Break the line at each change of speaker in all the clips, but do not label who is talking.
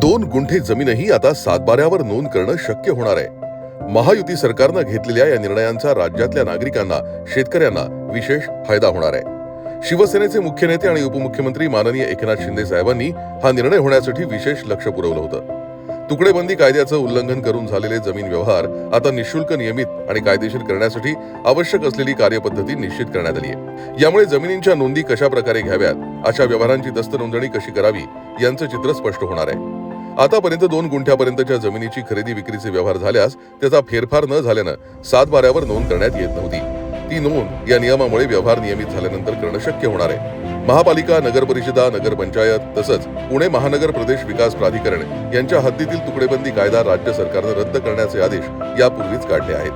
दोन गुंठे जमीनही आता सातबाऱ्यावर नोंद करणं शक्य होणार आहे. महायुती सरकारनं घेतलेल्या या निर्णयांचा राज्यातल्या नागरिकांना शेतकऱ्यांना विशेष फायदा होणार आहे. शिवसेनेचे मुख्य नेते आणि उपमुख्यमंत्री माननीय एकनाथ शिंदे साहेबांनी हा निर्णय होण्यासाठी विशेष लक्ष पुरवलं होतं. तुकडेबंदी कायद्याचं उल्लंघन करून झालेले जमीन व्यवहार आता निशुल्क नियमित आणि कायदेशीर करण्यासाठी आवश्यक असलेली कार्यपद्धती निश्चित करण्यात आली आहे. यामुळे जमिनींच्या नोंदी कशा प्रकारे घ्याव्यात अशा व्यवहारांची दस्त नोंदणी कशी करावी यांचं चित्र स्पष्ट होणार आहे. आतापर्यंत दोन गुंठ्यापर्यंतच्या जमिनीची खरेदी विक्रीचे व्यवहार झाल्यास त्याचा फेरफार न झाल्यानं सात बाऱ्यावर नोंद करण्यात येत नव्हती. ती नोंद या नियमामुळे व्यवहार नियमित झाल्यानंतर करणं शक्य होणार आहे. महापालिका नगर परिषदा तसंच पुणे महानगर प्रदेश विकास प्राधिकरण यांच्या हद्दीतील तुकडेबंदी कायदा राज्य सरकारनं रद्द करण्याचे आदेश यापूर्वीच काढले आहेत.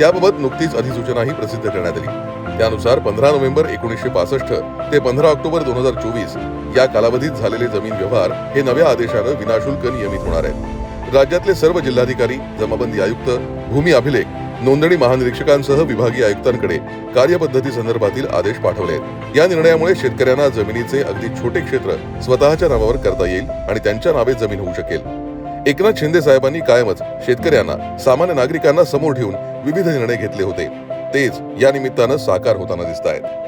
त्याबाबत नुकतीच अधिसूचनाही प्रसिद्ध करण्यात आली. त्यानुसार पंधरा नोव्हेंबर एकोणीसशे पासष्ट ते पंधरा ऑक्टोबर दोन हजार चोवीस या कालावधीत झालेले जमीन व्यवहार हे नव्या आदेशानं विनाशुल्क नियमित होणार आहेत. राज्यातले सर्व जिल्हाधिकारी जमाबंदी आयुक्त भूमी अभिलेख नोंदणी महानिरीक्षकांसह विभागीय आयुक्तांकडे कार्यपद्धती संदर्भातील आदेश पाठवले आहेत. या निर्णयामुळे शेतकऱ्यांना जमिनीचे अगदी छोटे क्षेत्र स्वतःच्या नावावर करता येईल आणि त्यांच्या नावे जमीन होऊ शकेल. एकनाथ शिंदे साहेबांनी कायमच शेतकऱ्यांना सामान्य नागरिकांना समोर ठेवून विविध निर्णय घेतले होते. तेच या निमित्तानं साकार होताना दिसत आहेत